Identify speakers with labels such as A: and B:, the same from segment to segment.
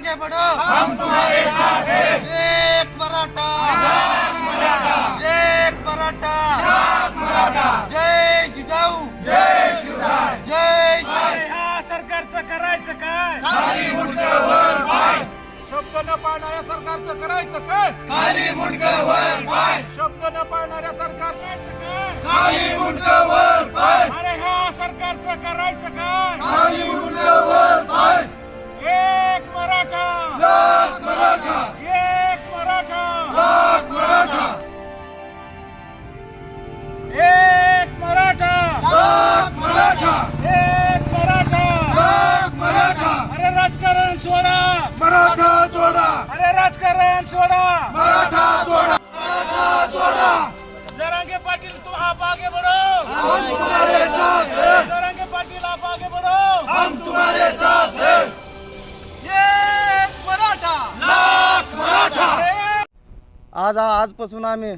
A: आगे बढ़ो। हम तुम्हारे साथ हैं। एक मराठा। एक मराठा। जय जिजाऊ। जय शिवराय। जय
B: ह्या सरकारचं करायचं काय?
C: शब्द न पाळणाऱ्या सरकारचं करायचं काय?
A: खाली मुंडक वर पाय।
C: शब्द न पाळणाऱ्या सरकार
A: खाली मुंडक वर पाय।
B: राजकारण सोडा।
A: मराठा जोडा मराठा जोडा
B: जरांगे पाटील तू आप आगे बढ़ो।
A: हम तुम्हारे साथ हैं।
B: जरांगे पाटील आप आगे बढ़ो।
A: हम तुम्हारे साथ हैं।
C: एक मराठा।
A: लाख मराठा।
D: आज आजपासून आम्ही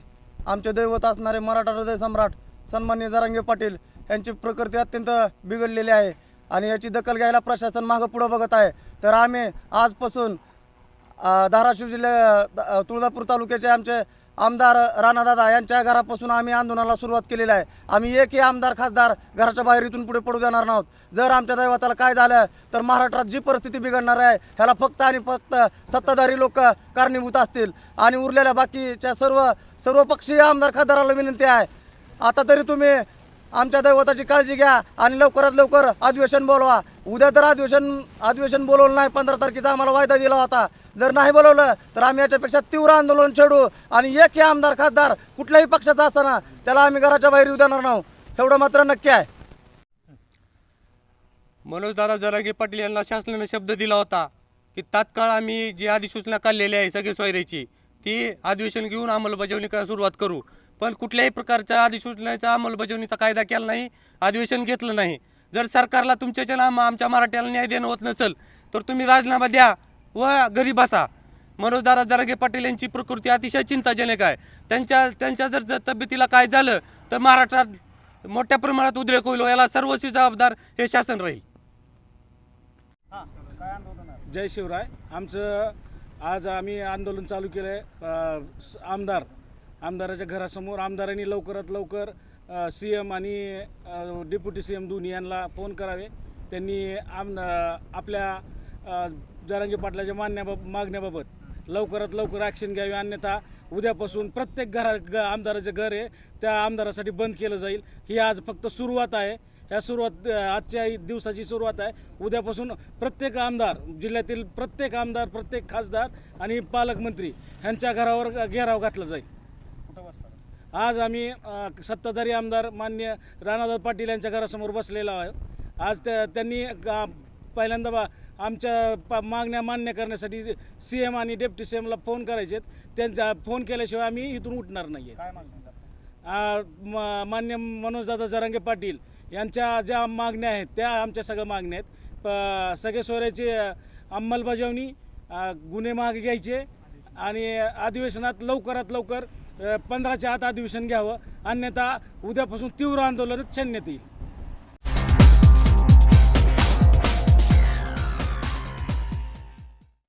D: आमचे दैवत असणारे मराठा हृदय सम्राट सन्मान्य जरांगे पाटील यांची प्रकृती अत्यंत बिघडलेली आहे आणि याची दखल घ्यायला प्रशासन मागं पुढं बघत आहे. तर आम्ही आजपासून धाराशिव जिल्ह्या द- तुळजापूर तालुक्याचे आमचे आमदार राणादादा यांच्या घरापासून आम्ही आंदोलनाला सुरुवात केलेली आहे. आम्ही एकही आमदार खासदार घराच्या बाहेर इथून पुढे पडू देणार नाहोत. जर आमच्या दैवताला काय झालं तर महाराष्ट्रात जी परिस्थिती बिघडणार आहे ह्याला फक्त आणि फक्त सत्ताधारी लोक कारणीभूत असतील. आणि उरलेल्या बाकीच्या सर्व सर्व पक्षीय आमदार खासदाराला विनंती आहे. आता तरी तुम्ही आमच्या दैवताची काळजी घ्या आणि लवकरात लवकर अधिवेशन बोलवा. उद्या तर अधिवेशन अधिवेशन बोलवलं नाही पंधरा तारखेचा आम्हाला वायदा दिला होता. जर नाही बोलवलं तर आम्ही याच्यापेक्षा तीव्र आंदोलन छेडू आणि एकही आमदार खासदार कुठल्याही पक्षाचा असताना त्याला आम्ही घराच्या बाहेर येऊ देणार नाही. एवढं मात्र नक्की आहे.
E: मनोजदादा जरांगे पाटील यांना शासनाने शब्द दिला होता की तात्काळ आम्ही जी अधिसूचना काढलेली आहे सगळे सोयऱ्याची ती अधिवेशन घेऊन अंमलबजावणी करायला सुरुवात करू. पण कुठल्याही प्रकारच्या अधिसूचनेचा अंमलबजावणीचा कायदा केला नाही अधिवेशन घेतलं नाही. जर सरकारला तुमच्याच्या नाम आमच्या मराठ्याला न्याय देणं होत नसेल तर तुम्ही राजीनामा द्या व घरी बसा. मनोजदादा जरागे पाटील यांची प्रकृती अतिशय चिंताजनक आहे. त्यांच्या त्यांच्या जर जर तब्येतीला काय झालं तर महाराष्ट्रात मोठ्या प्रमाणात उद्रेक होईल याला सर्वस्वी जबाबदार हे शासन राहील.
B: जय शिवराय. आमचं आज आम्ही आंदोलन चालू केलं आहे आमदार आमदाराच्या घरासमोर आमदारांनी लवकरात लवकर सी एम आणि डेप्युटी सी एम दोन्ही यांना फोन करावे. त्यांनी आम आपल्या अ, पाटलाच्या मानण्याबाब मागण्याबाबत लवकरात लवकर ॲक्शन घ्यावी. अन्यथा उद्यापासून प्रत्येक घरा ग आमदाराचं घर आहे. त्या आमदारासाठी बंद केलं जाईल. ही आज फक्त सुरुवात आहे. ह्या सुरुवात आजच्या दिवसाची सुरुवात आहे. उद्यापासून प्रत्येक आमदार जिल्ह्यातील प्रत्येक आमदार प्रत्येक खासदार आणि पालकमंत्री ह्यांच्या घरावर घेराव घातला जाईल. आज आम्ही सत्ताधारी आमदार मान्य राणादार पाटील यांच्या घरासमोर बसलेलो आहे आज त्या त्यांनी पहिल्यांदा बा आमच्या पा मागण्या मान्य करण्यासाठी सी एम आणि डेप्टी सी एमला फोन करायचे त्यांचा फोन केल्याशिवाय आम्ही इथून उठणार नाही आहे? मान्य मनोजदादा जरांगे पाटील यांच्या ज्या मागण्या आहेत त्या आमच्या सगळ्या मागण्या आहेत. प- सगळे सोऱ्याची अंमलबजावणी गुन्हे मागे घ्यायचे आणि अधिवेशनात लवकरात लवकर पंधराच्या आत अधिवेशन घ्यावं. अन्यथा उद्यापासून तीव्र आंदोलन छेडण्यात येईल.